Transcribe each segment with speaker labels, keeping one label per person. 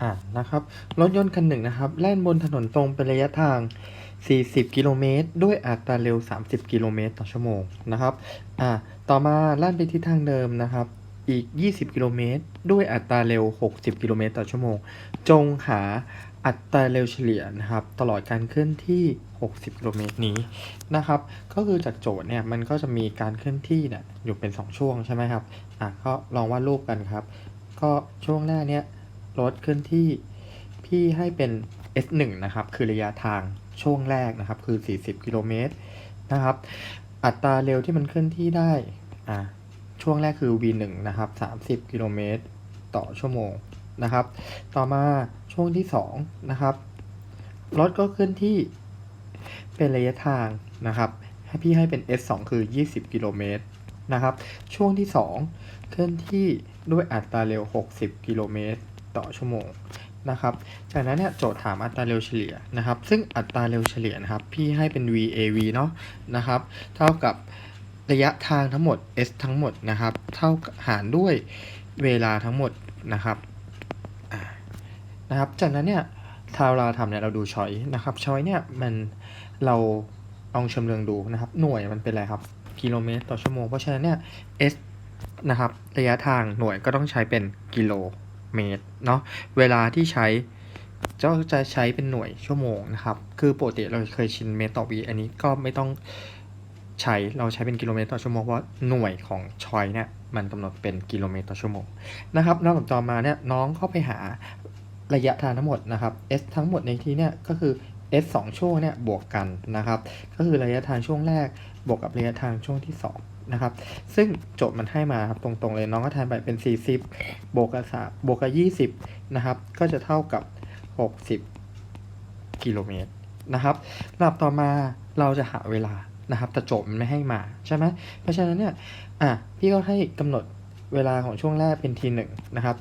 Speaker 1: อ่านะครับ รถยนต์คันหนึ่งนะครับแล่นบนถนนตรงเป็นระยะทาง 40 กิโลเมตร ด้วยอัตราเร็ว 30 กิโลเมตรต่อชั่วโมงนะครับอ่าต่อมาแล่นไปทิศทางเดิมนะครับ อีก 20 กิโลเมตร ด้วยอัตราเร็ว 60 กิโลเมตรต่อชั่วโมง จงหาอัตราเร็วเฉลี่ยนะครับ ตลอดการเคลื่อนที่ 60 กิโลเมตรนี้นะครับ ก็คือจากโจทย์เนี่ยมันก็จะมีการเคลื่อนที่เนี่ยอยู่เป็น 2 ช่วงใช่ไหมครับอะก็ลองวาดรูปกันครับ ก็ช่วงแรกเนี่ย รถเคลื่อนที่พี่ให้เป็น S1 นะครับ คือระยะทางช่วงแรกนะครับ คือ 40 กิโลเมตรนะครับ อัตราเร็วที่มันเคลื่อนที่ได้ อ่า ช่วงแรกคือ V1 นะครับ 30 กิโลเมตรต่อชั่วโมงนะครับ ต่อมาช่วงที่ 2 นะครับ รถก็เคลื่อนที่เป็นระยะทางนะครับ ให้พี่ให้เป็น S2 คือ 20 กิโลเมตรนะครับ ช่วงที่ 2 เคลื่อนที่ด้วยอัตราเร็ว 60 กิโลเมตร ต่อชั่วโมงนะครับ จากนั้นเนี่ยโจทย์ถามอัตราเร็วเฉลี่ยนะครับ ซึ่งอัตราเร็วเฉลี่ยนะครับ พี่ให้เป็น VAV เนาะนะครับ เท่ากับระยะทางทั้งหมด S ทั้งหมดนะครับ เท่าหารด้วยเวลาทั้งหมดนะครับนะครับ จากนั้นเนี่ยถ้าเราทำเนี่ยเราดูชอยนะครับชอยเนี่ยมันเราลองชมเรืองดูนะครับ หน่วยมันเป็นอะไรครับ กิโลเมตรต่อชั่วโมง เพราะฉะนั้นเนี่ย S นะครับ ระยะทางหน่วยก็ต้องใช้เป็นกิโล เมตรเนาะเวลาที่ใช้ก็จะใช้เป็นหน่วยชั่วโมงนะครับ คือปกติเราเคยชินเมตรต่อวิอันนี้ก็ไม่ต้องใช้เราใช้เป็นกิโลเมตรต่อชั่วโมงเพราะหน่วยของชอยเนี่ยมันกำหนดเป็นกิโลเมตรต่อชั่วโมงนะครับนอกจากต่อมาเนี่ยน้องเข้าไปหาระยะทางทั้งหมดนะครับ S ทั้งหมดในที่เนี่ยก็คือ S 2ช่วงเนี่ยบวกกันนะครับ ก็คือระยะทางช่วงแรกบวกกับระยะทางช่วงที่ 2 นะครับ ซึ่งโจทย์มันให้มาครับตรงๆเลยน้องก็แทนไปเป็น 40 บวกกับ3บวกกับ20 นะครับ ก็จะเท่ากับ 60 กิโลเมตรนะครับลำดับต่อมาเราจะหาเวลานะครับแต่โจทย์มันไม่ให้มาใช่ไหมเพราะฉะนั้นเนี่ยอะพี่ก็ให้กำหนดเวลาของช่วงแรกเป็น T1 นะครับ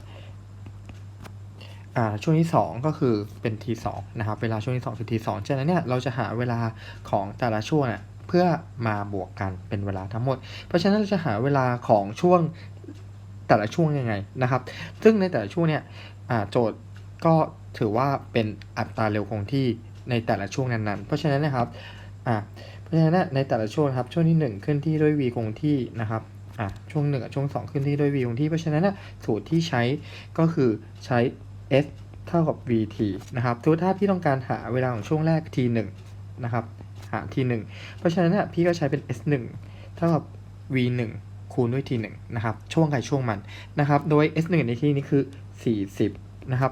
Speaker 1: อ่าช่วงที่ 2 ก็คือเป็น T2 นะครับเวลาช่วงที่ 2 คือ T2 จากนั้นเนี่ยเราจะหาเวลาของแต่ละช่วงเนี่ยเพื่อมาบวกกันเป็นเวลาทั้งหมด เพราะฉะนั้นเราจะหาเวลาของช่วงแต่ละช่วงยังไงนะครับ ซึ่งในแต่ละช่วงเนี่ยโจทย์ก็ถือว่าเป็นอัตราเร็วคงที่ในแต่ละช่วงนั้นๆ เพราะฉะนั้นนะครับอ่าเพราะฉะนั้นในแต่ละช่วงครับช่วงที่ 1 ขึ้นที่ด้วย v คงที่นะครับอ่าช่วง1กับช่วง 2 ขึ้นที่ด้วย v คงที่ เพราะฉะนั้นสูตรที่ใช้ก็คือใช้ s เท่ากับ vt นะครับทุกถ้าพี่ต้องการหาเวลาของช่วงแรก t 1 นะครับ หา t 1 เพราะฉะนั้นพี่ก็ใช้เป็น s 1 เท่ากับ v 1 คูณด้วย t 1 นะครับ ช่วงใครช่วงมันนะครับ โดย s 1 ในที่นี้คือ 40 นะครับ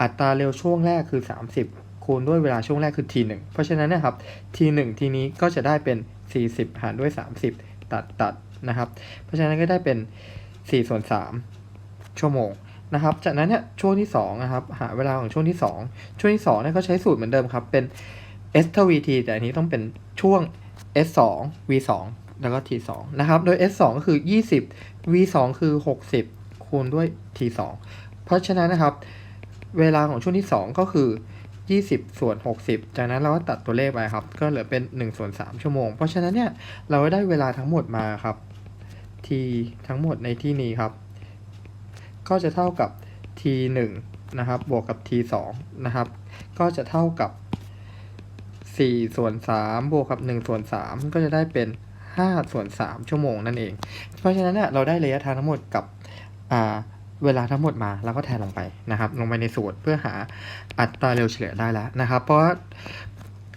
Speaker 1: อัตราเร็วช่วงแรกคือ 30 คูณด้วยเวลาช่วงแรกคือ t 1 เพราะฉะนั้นนะครับ t 1 ทีนี้ก็จะได้เป็น 40 หารด้วย 30 ตัดตัดนะครับ เพราะฉะนั้นก็ได้เป็น4ส่วน3ชั่วโมง นะครับจากนั้นเนี่ยช่วงที่2นะครับหาเวลาของช่วงที่ 2 ช่วงที่2เนี่ยก็ใช้สูตรเหมือนเดิมครับเป็น s ท่า vt แต่อันนี้ต้องเป็นช่วง s 2 v 2แล้วก็ t 2นะครับโดย s 2ก็คือ 20 v 2คือ 60 คูณด้วย t 2เพราะฉะนั้นนะครับเวลาของช่วงที่ 2 ก็คือ 20 ส่วน 60 จากนั้นเราก็ตัดตัวเลขไปครับ ก็เหลือเป็น1ส่วน3ชั่วโมง เพราะฉะนั้นเนี่ยเราก็ได้เวลาทั้งหมดมาครับ t ทั้งหมดในที่นี้ครับ ก็จะเท่ากับ t 1นะครับ บวกกับ t 2นะครับ ก็จะเท่ากับ 4 ส่วน 3 บวกกับ 1 ส่วน 3 ก็จะได้เป็น 5 ส่วน 3 ชั่วโมงนั่นเอง เพราะฉะนั้นเนี่ยเราได้ระยะทางทั้งหมดกับเวลาทั้งหมดมาแล้วก็แทนลงไปนะครับ ลงไปในสูตรเพื่อหาอัตราเร็วเฉลี่ยได้แล้วนะครับ เพราะว่า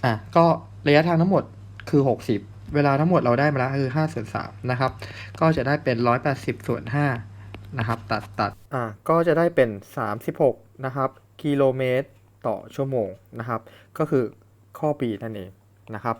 Speaker 1: อะก็ระยะทางทั้งหมดคือ 60 เวลาทั้งหมดเราได้มาแล้วคือ5ส่วน3นะครับ ก็จะได้เป็น 180ส่วน5 นะครับ ตัดตัดอะก็จะได้เป็น 36 นะครับ กิโลเมตรต่อชั่วโมงนะครับ ก็คือข้อ B นั่นเองนะครับ